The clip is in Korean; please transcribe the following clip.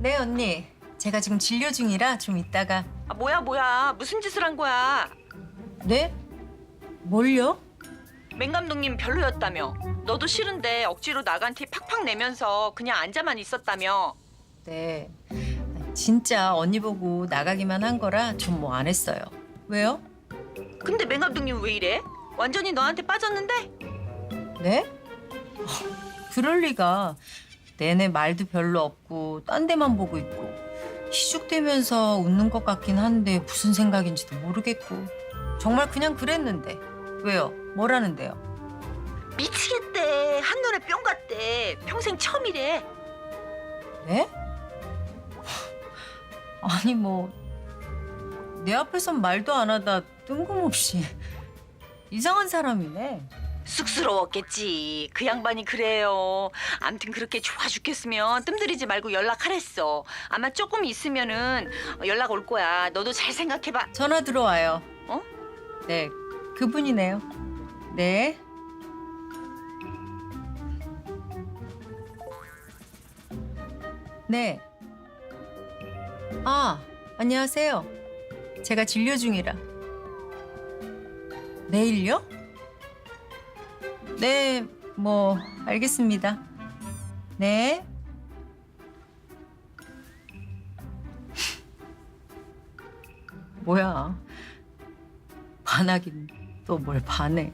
네, 언니. 제가 지금 진료 중이라 좀 이따가. 아, 뭐야 뭐야 무슨 짓을 한 거야? 네? 뭘요? 맹 감독님 별로였다며. 너도 싫은데 억지로 나간 티 팍팍 내면서 그냥 앉아만 있었다며. 네. 진짜 언니 보고 나가기만 한 거라 좀 뭐 안 했어요. 왜요? 근데 맹 감독님 왜 이래? 완전히 너한테 빠졌는데? 네? 어, 그럴 리가. 내내 말도 별로 없고 딴 데만 보고 있고 희죽대면서 웃는 것 같긴 한데 무슨 생각인지도 모르겠고 정말 그냥 그랬는데 왜요? 뭐라는데요? 미치겠대. 한눈에 뿅 갔대. 평생 처음이래. 네? 아니 뭐 내 앞에선 말도 안 하다 뜬금없이 이상한 사람이네. 쑥스러웠겠지. 그 양반이 그래요. 암튼 그렇게 좋아 죽겠으면 뜸들이지 말고 연락하랬어. 아마 조금 있으면은 연락 올 거야. 너도 잘 생각해봐. 전화 들어와요. 어? 네, 그분이네요. 네. 네. 아, 안녕하세요. 제가 진료 중이라. 내일요? 네, 뭐 알겠습니다. 네. 뭐야? 반하긴 또 뭘 반해.